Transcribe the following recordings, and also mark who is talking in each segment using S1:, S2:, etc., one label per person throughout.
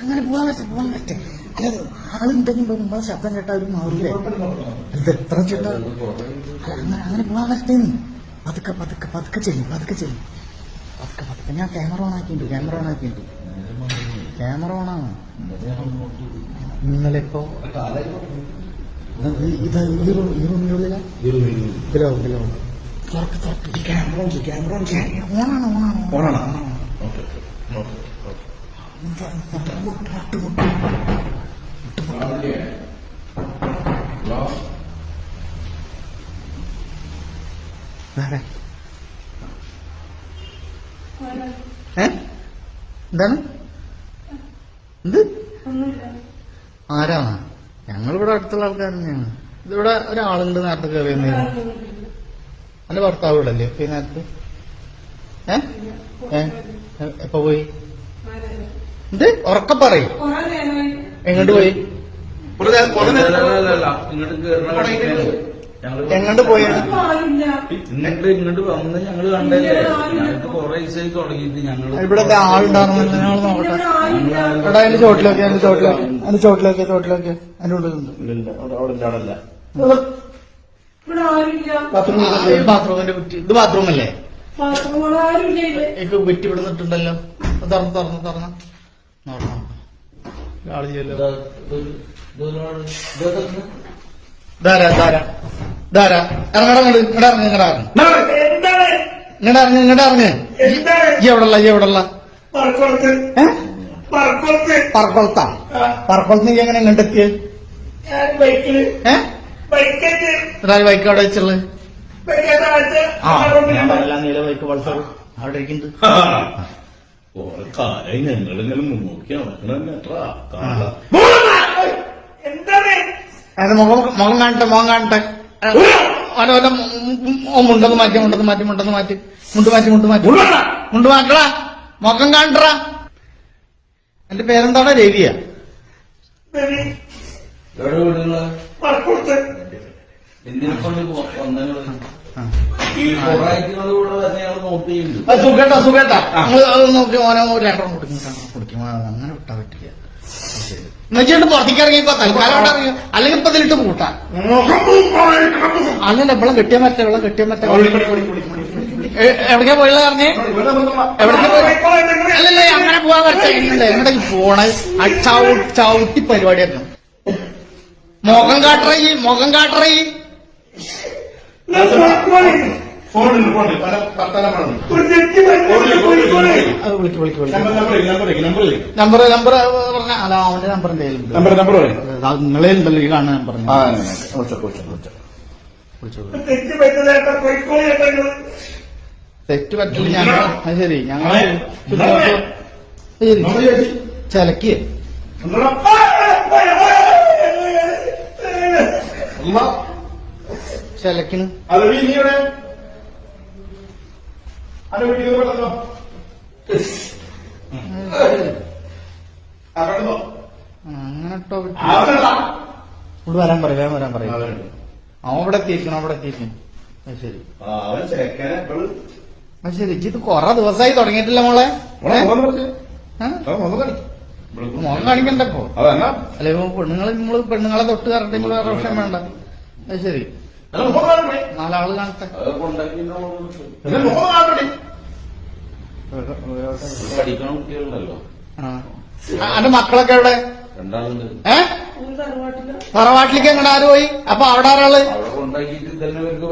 S1: അങ്ങനെ പോകാൻ പറ്റും പോകാൻ പറ്റും. അല്ലാതെ ആളുണ്ടെങ്കിൽ നമ്മളെ ശബ്ദം കേട്ടാൽ ഒരു മാറൂലേ? ഇത് എത്ര ചേട്ടാ അങ്ങനെ അങ്ങനെ പോകാൻ പറ്റേന്ന് പതുക്കെ പതുക്കെ പതുക്കെ ചെയ്യും പതുക്കെ ചെയ്യും പതുക്കെ പതുക്കെ. ഞാൻ ക്യാമറ ഓൺ ആക്കിയിട്ടുണ്ട് ക്യാമറ ഓൺ ആക്കിയിട്ടുണ്ട്. ക്യാമറ ഓൺ ആണ്. ഇന്നലെ ഇപ്പോ ഇത് ഈ റൂമിനുള്ളിലാ? ഇതിലോ ഇതിലോ തുറക്ക് തുറക്ക്. ക്യാമറ ഓൺ ക്യാമറ ഓൺ ചെയ്യ്. ഓണാണ് ഓണാണ്
S2: ഓക്കെ
S1: ഓക്കെ മുട്ട് എന്താണ്? എന്ത്? ആരാണ്? ഞങ്ങളിവിടെ അടുത്തുള്ള ആൾക്കാർ തന്നെയാണ്. ഇതിവിടെ ഒരാളുണ്ട് നേരത്തെ കയറി എന്റെ ഭർത്താവ് ഇവിടെ അല്ലേ ഈ നേരത്ത്? ഏ? എപ്പോ പോയി? എന്ത്? ഉറക്ക പറയും. എങ്ങോട്ട് പോയി? എങ്ങോട്ട് പോയാണ്?
S3: ഇങ്ങോട്ട് ഇങ്ങോട്ട് വന്ന് ഞങ്ങൾ കണ്ടല്ലേ? ഞങ്ങൾക്ക് കൊറേ ദിവസമായി തുടങ്ങിയിട്ട് ഞങ്ങൾ
S1: ഇവിടെ ദേ ആളുണ്ടായിരുന്നു ഞങ്ങൾ നോക്കട്ടെ. എടാ അതിന്റെ ചോട്ടിലൊക്കെ അതിന്റെ ചോട്ടിലൊക്കെ അതിന്റെ ചോട്ടിലൊക്കെ ചോട്ടിലൊക്കെ. അതിന്റെ ഉള്ളിലുണ്ട്. ബാത്റൂം ബാത്റൂമിന്റെ കുറ്റി. ഇത് ബാത്റൂം അല്ലേ?
S4: പാത്രങ്ങൾ ആരുമില്ല ഇത്
S1: എനിക്ക് കുറ്റി ഇവിടെ നിന്നിട്ടുണ്ടല്ലോ. തുറന്ന് തുറന്ന് തുറന്ന്. ഈ എവിടെയുള്ള ഈ എവിടെയുള്ള
S4: പറക്കുളത്ത് പറക്കൊളത്താ
S1: നീ എങ്ങനെ ഇങ്ങോട്ടെത്തിയ
S4: ഞാൻ ബൈക്കിൽ
S1: ഏ? ബൈക്ക് അവിടെ വെച്ചുള്ളത് ആ. ഞാൻ പറയില്ല നീല ബൈക്ക് പൾസർ അവിടെ ഇരിക്കുന്നുണ്ട്.
S2: കുറെ കാലായി ഞങ്ങളിങ്ങനെ മുന്നോക്കി നടക്കണ
S4: എന്താണ്?
S1: അതിന്റെ മുഖം മുഖം കാണട്ടെ മുഖം കാണട്ടെ. അവനെ മുണ്ടെന്ന് മാറ്റി മുണ്ടെന്ന് മാറ്റി മുണ്ടെന്ന് മാറ്റി. മുണ്ട് മാറ്റി മുണ്ട് മാറ്റി. മുണ്ട് മാറ്റടാ. മുഖം കാണട്ടടാ. എന്റെ പേരെന്താടാ രവിയ.
S3: എവിടെ
S1: വീടുകൾ
S3: ഈ ഇവിടെ
S1: അത് സുഖേട്ടാ സുഖേട്ടാ. നിങ്ങൾ അത് നോക്കി ഓനോ രണ്ടെണ്ണം കുടിക്കും രണ്ടെണ്ണം അങ്ങനെ വിട്ടാ പറ്റില്ല. എന്നുവെച്ചിട്ട് പുറത്തേക്ക് ഇറങ്ങിയപ്പോ തൽക്കാലം അവിടെ ഇറങ്ങി. അല്ലെങ്കിൽ ഇപ്പൊ ഇതിലിട്ട് കൂട്ടാം അല്ലല്ല വെള്ളം കെട്ടിയ മറ്റേ വെള്ളം കെട്ടിയ മറ്റേ. എവിടേക്കാ പോയുള്ള പറഞ്ഞേ? എവിടേക്കാ പോയി? അല്ലല്ല അങ്ങനെ പോവാൻ പറ്റില്ല എങ്ങോട്ടേക്ക് പോണ? ആ പരിപാടി ചവിട്ടി പരിപാടിയായിരുന്നു. മുഖം കാട്ടറയി മുഖം കാട്ടറയി
S2: ഫോണിൽ പല number number number number
S1: number number പറഞ്ഞ അല്ല അവന്റെ നമ്പർ എന്തെങ്കിലും
S2: നമ്പർ നമ്പർ
S1: നിങ്ങളെ ഉണ്ടല്ലോ ഈ
S2: വിളിച്ചോ
S1: വിളിച്ചോളൂ
S4: തെറ്റ്
S1: പറ്റില്ല ഞങ്ങൾ. അത് ശരി ഞങ്ങൾ ശരി. ചിലക്ക് ചിലക്കിന്
S2: അത് നീ ഇവിടെ അത് വീട്ടിൽ അങ്ങനെട്ടോ
S1: ഇവിടെ വരാൻ പറയും വേഗം വരാൻ പറയും.
S2: അവൻ
S1: ഇവിടെ എത്തിയിരിക്കണം അവിടെ എത്തിയിരിക്കണം. അത് ശരി.
S2: അവൻ ചേക്കനെ ഇപ്പോൾ
S1: അത് ശരി. ഇത് കൊറേ ദിവസമായി തുടങ്ങിയിട്ടില്ല മോളെ.
S2: മുഖം
S1: കാണിക്കണ്ടപ്പോ അല്ലെ പെണ്ണുങ്ങൾ നമ്മൾ പെണ്ണുങ്ങളെ തൊട്ട് കറണ്ടെങ്കിൽ വേറെ വേണ്ട. അത് ശരി.
S2: മുഖം?
S1: നാലാൾ കാണട്ടെ?
S3: പഠിക്കണ കുട്ടികളുണ്ടല്ലോ.
S1: അന്റെ മക്കളൊക്കെ എവിടെ?
S3: രണ്ടാളുണ്ട്.
S1: ഏ? തറവാട്ടിലേക്ക് എങ്ങടെ ആര് പോയി? അപ്പൊ അവിടെ
S3: ആരാൾ?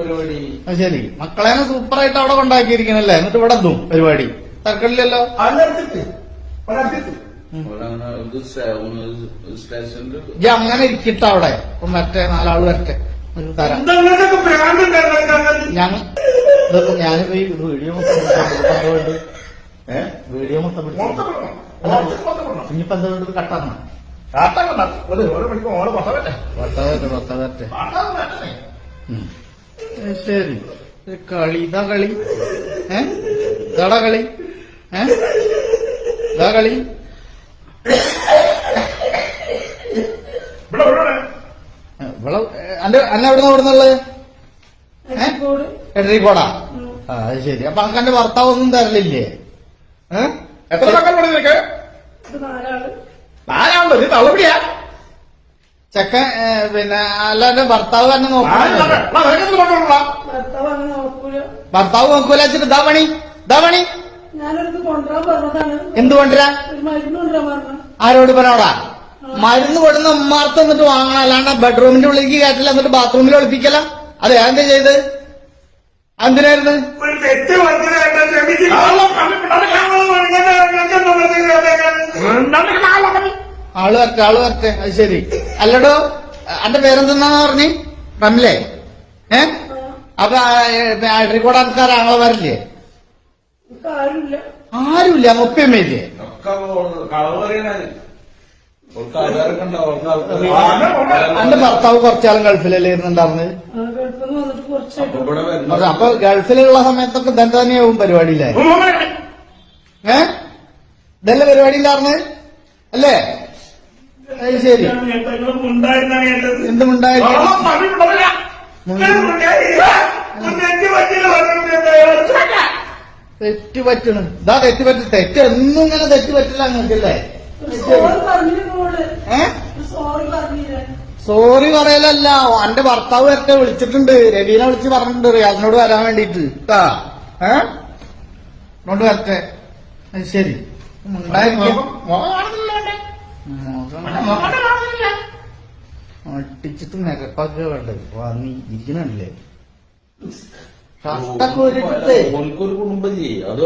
S3: പരിപാടി.
S1: ശരി. മക്കളെ സൂപ്പറായിട്ട് അവിടെ കൊണ്ടാക്കിയിരിക്കണല്ലേ? എന്നിട്ട് ഇവിടെ എന്തും പരിപാടി? തർക്കമില്ലല്ലോ അങ്ങനെ ഇരിക്കട്ടെ അവിടെ. ഇപ്പൊ മറ്റേ നാലാൾ വരട്ടെ. ഒരു ഇതൊക്കെ ഞാനിപ്പോ ഈ വീഡിയോ വേണ്ടി? വീഡിയോ മൊത്തം. ഇനിയിപ്പോ എന്താ വേണ്ടത് കട്ടാണ് ശരി. കളി ഇതാ കളി. ഏ? ഇതാടാ കളി. ഏ? ഇതാ കളി.
S2: ഇവിടെ ഇവിടെ
S1: അന്റെ അന്നെ എവിടുന്ന എവിടുന്നുള്ളത് എടരിക്കോടാ. ആ അത് ശരി. അപ്പൊ അനക്ക് എന്റെ ഭർത്താവ് ഒന്നും തരലില്ലേ
S2: എത്ര മക്കൾ ചെക്ക നിനക്ക്?
S4: ഇത്
S2: നാലാൾ തള്ളപിടിയാ
S1: ചെക്കൻ പിന്നെ അല്ല എന്റെ ഭർത്താവ് തന്നെ
S4: നോക്കൂല.
S1: ഭർത്താവ് നോക്കൂല. വെച്ചിട്ട് ഇതാ പണി. ഇതാ പണി. എന്ത് കൊണ്ടുവരാ ആരോട് പറഞ്ഞോടാ മരുന്ന് കൊടുന്ന ഉമ്മാർത്ത് എന്നിട്ട് വാങ്ങണം. അല്ലാണ്ട് ബെഡ്റൂമിന്റെ ഉള്ളിലേക്ക് കയറ്റില്ല എന്നിട്ട് ബാത്റൂമിൽ ഒളിപ്പിക്കല. അത് എന്താ ചെയ്ത്? എന്തിനായിരുന്നു? ആൾ വരട്ടെ ആൾ വരട്ടെ അത് ശരി. അല്ലടോ അന്റെ പേരെന്തെന്നാന്ന് പറഞ്ഞു? റംലേ. ഏ? അപ്പൊ അഴീക്കോട് ആൾക്കാരാണോ വരില്ലേ
S4: ആരുമില്ല.
S1: മുപ്പയമ്മയില്ലേ അന്റെ ഭർത്താവ് കുറച്ചാളും ഗൾഫിലല്ലേ ഇരുന്നുണ്ടായിരുന്നത്
S3: അപ്പൊ
S1: ഗൾഫിലുള്ള സമയത്തൊക്കെ ഇതന്നെ തന്നെയാവും പരിപാടിയില്ലേ? ഏ? ഇതല്ല പരിപാടി ഇല്ലാർന്ന് അല്ലേ? അത് ശരി.
S4: പറഞ്ഞിട്ട്
S1: തെറ്റ് പറ്റണം. ഇതാ തെറ്റ് പറ്റി തെറ്റ് എന്നും ഇങ്ങനെ തെറ്റ് പറ്റില്ല അങ്ങനല്ലേ
S4: സോറി സോറി പറഞ്ഞില്ല?
S1: സോറി പറയലല്ല. എന്റെ ഭർത്താവ് വരട്ടെ വിളിച്ചിട്ടുണ്ട്. രവീനെ വിളിച്ച് പറഞ്ഞിട്ടുണ്ട്. റിയാസിനോട് വരാൻ വേണ്ടിട്ട് കേട്ടാ ഏ? കൊണ്ട് വരട്ടെ. അത് ശരി. ഒട്ടിച്ചിട്ട് നിരപ്പാക്കുക വേണ്ടത് വാങ്ങി ഇരിക്കണല്ലേ? ഷർട്ടൊക്കെ ഊരിട്ടിട്ടേ
S3: ഓൽക്കൊരു കുടുംബം ചെയ്യേ അത്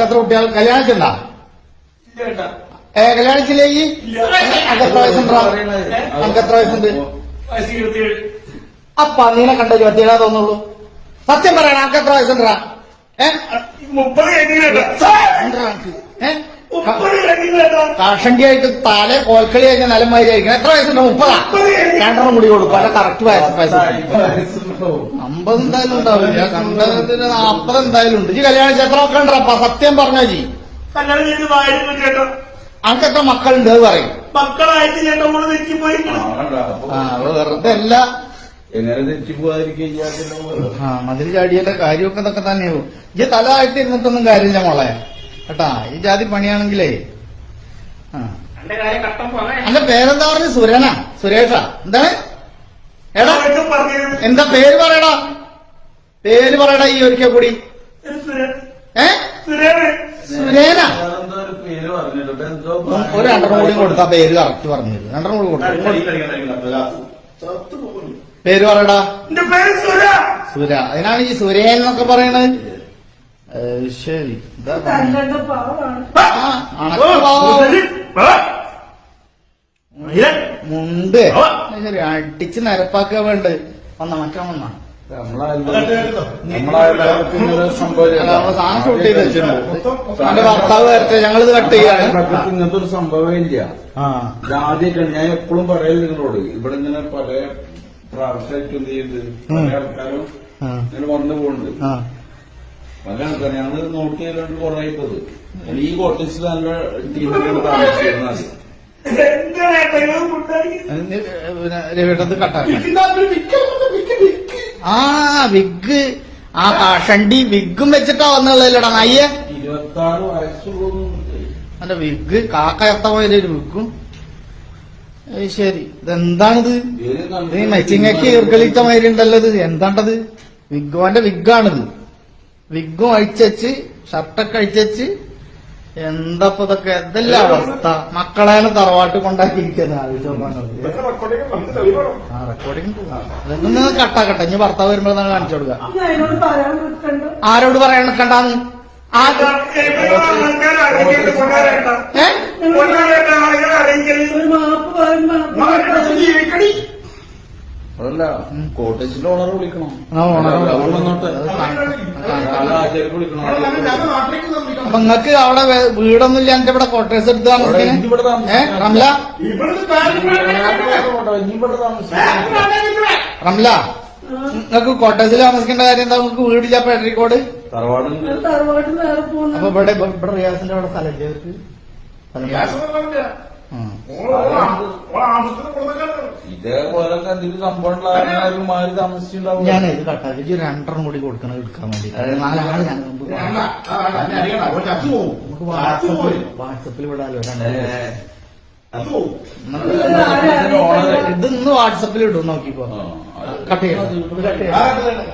S1: എത്ര കുട്ടികൾ കല്യാണിച്ചുണ്ടാ ഏ കല്യാണിച്ചില്ലേ ഈ അനക്ക് എത്ര വയസ്സുണ്ടാ അനക്ക് വയസ്സുണ്ട് ആ പന്നീനെ കണ്ട ഇരുപത്തിയേഴാ തോന്നുള്ളൂ സത്യം പറയണ അനക്ക് എത്ര വയസ്സുണ്ടാ കാഷണ്ടിയായിട്ട് താലെ കോൽക്കളി കഴിഞ്ഞ നിലമാതിരി ആയിരിക്കണം എത്ര വയസ്സുണ്ട് മുപ്പതാ? രണ്ടെണ്ണം മുടി കൊടുക്കും. അല്ല കറക്റ്റ് വയസ്സ് വയസ്സ് അമ്പത് എന്തായാലും ഉണ്ടാവില്ല. കണ്ടതിന് നാപ്പത് എന്തായാലും ഉണ്ട്. ഈ കല്യാണം എത്ര ഒക്കെ ഉണ്ടപ്പാ സത്യം പറഞ്ഞാ ജി
S4: കല്യാണം ചെയ്ത് വായിരുന്നു ചേട്ടാ
S1: അനക്ക് എത്ര മക്കളുണ്ട് അത് പറയും.
S4: മക്കളായിട്ട്
S1: ചാടിയുടെ വെറുതെ അല്ല. ആ മതിൽ കാര്യമൊക്കെ ഇതൊക്കെ തന്നെയാവും. ഈ തല ആയിട്ട് ഇരുന്നിട്ടൊന്നും കാര്യമില്ല മോളെ. കേട്ടാ ഈ ജാതി പണിയാണെങ്കിലേ. ആ. അന്റെ പേരെന്താ പറഞ്ഞു? സുരേന സുരേഷാ. എന്താണ്? എടാ എന്താ പേര് പറയടാ? പേര് പറയടാ ഈ ഒരിക്കൽ കൂടി. ഏ?
S3: എന്തോ ഒരു
S1: രണ്ടെണ്ണം കൂടി കൊടുത്താ പേര് കറക്റ്റ് പറഞ്ഞത്. രണ്ടെണ്ണം കൂടി കൊടുക്കാം പേര് പറയടാ.
S4: എന്റെ പേര് സുര.
S1: സുര. അതിനാണ് ഈ സുര എന്നൊക്കെ പറയണത്. ശരി. മുണ്ട്. ശരി അടിച്ച് നിരപ്പാക്കുക വേണ്ട വന്ന മറ്റോ വന്ന. ഞങ്ങളിത് കട്ട് ചെയ്യാണ്.
S3: ഇങ്ങനത്തെ ഒരു സംഭവം ഇല്ല.
S1: ആ.
S3: ആദ്യമായിട്ടാണ് ഞാൻ എപ്പോഴും പറയൽ നിങ്ങളോട് ഇവിടെ ഇങ്ങനെ പല പ്രാവശ്യമായിട്ട് എന്ത് ചെയ്യുന്നത് പല ആൾക്കാരും
S1: ആ,
S3: ഇങ്ങനെ വന്നു പോകുന്നുണ്ട് പല ആൾക്കാരും. ഞങ്ങൾ നോട്ട് ചെയ്തിട്ട് കുറെ ആയിട്ടത് ഈ കോട്ടേഴ്സിൽ നല്ല
S1: അതിന് പിന്നെ രവിട്ടത് കട്ടാക്കണം ആ വിഗ്. ആ ഷണ്ടി വിഗും വെച്ചിട്ടാ വന്നുള്ളതല്ലടാ നയ്യെ.
S3: ഇരുപത്തി ആറ് വയസ്സുള്ളൂ
S1: അല്ല വിഗ് കാക്ക എത്തമാതിരി ഒരു വിഗും. ശരി. ഇതെന്താണിത്? ഇത് ഈ മെച്ചിങ്ങക്ക് ഈർക്കളിച്ച മാതിരി ഉണ്ടല്ലോ ഇത് എന്താണ്ടത്? വിഗോന്റെ വിഗാണിത്. വിഗും അഴിച്ചു ഷർട്ടൊക്കെ അഴിച്ചു എന്താപ്പ ഇതൊക്കെ? എന്തല്ല അവസ്ഥ. മക്കളെ തറവാട്ട് കൊണ്ടാക്കിയിരിക്കുന്ന റെക്കോർഡിംഗ് ഇതൊന്നും കട്ടാക്കട്ടെ ഇനി ഭർത്താവ് വരുമ്പോൾ തന്നെ കാണിച്ചു കൊടുക്കുക ആരോട് പറയാൻ നിൽക്കണ്ടെന്ന്? ഏ?
S2: ജീവിക്കണി
S3: അതല്ല കോട്ടേജിന്റെ ഓണർ വിളിക്കണം
S1: അപ്പൊ നിങ്ങക്ക് അവിടെ വീടൊന്നും ഇല്ല എന്റെ ഇവിടെ കോട്ടേഴ്സ് എടുത്ത്
S3: താമസിക്കുന്നത്
S1: താമസിക്കണേ റംല റംല നിങ്ങക്ക് കോട്ടേഴ്സിൽ താമസിക്കേണ്ട കാര്യം എന്താ നിങ്ങൾക്ക് വീടില്ല
S4: പേട്ടരിക്കോട്
S1: അപ്പൊ ഇവിടെ ഇവിടെ റിയാസിന്റെ അവിടെ സ്ഥലമില്ലേ അവർക്ക് സ്ഥലം.
S2: ആവശ്യത്തിന് കൊടുത്തേക്കാണ്
S3: ഇതേപോലെ എന്തെങ്കിലും സംഭവം മാറി താമസിച്ചിട്ടുണ്ടാവും
S1: ഞാൻ ഇത് കട്ടാക്കി രണ്ടെണ്ണം കൂടി കൊടുക്കണം എടുക്കാൻ വേണ്ടി. നാലാൾ ഞാൻ. നമുക്ക് വാട്സപ്പിൽ വാട്സപ്പിൽ വിടാലോ രണ്ടെണ്ണം. ഇതൊന്ന് വാട്സപ്പിൽ ഇടും നോക്കിക്കോ.
S3: അത്
S1: കട്ട് ചെയ്യണം. കട്ട് ചെയ്യാം
S2: ആ, അതെ, അതെ.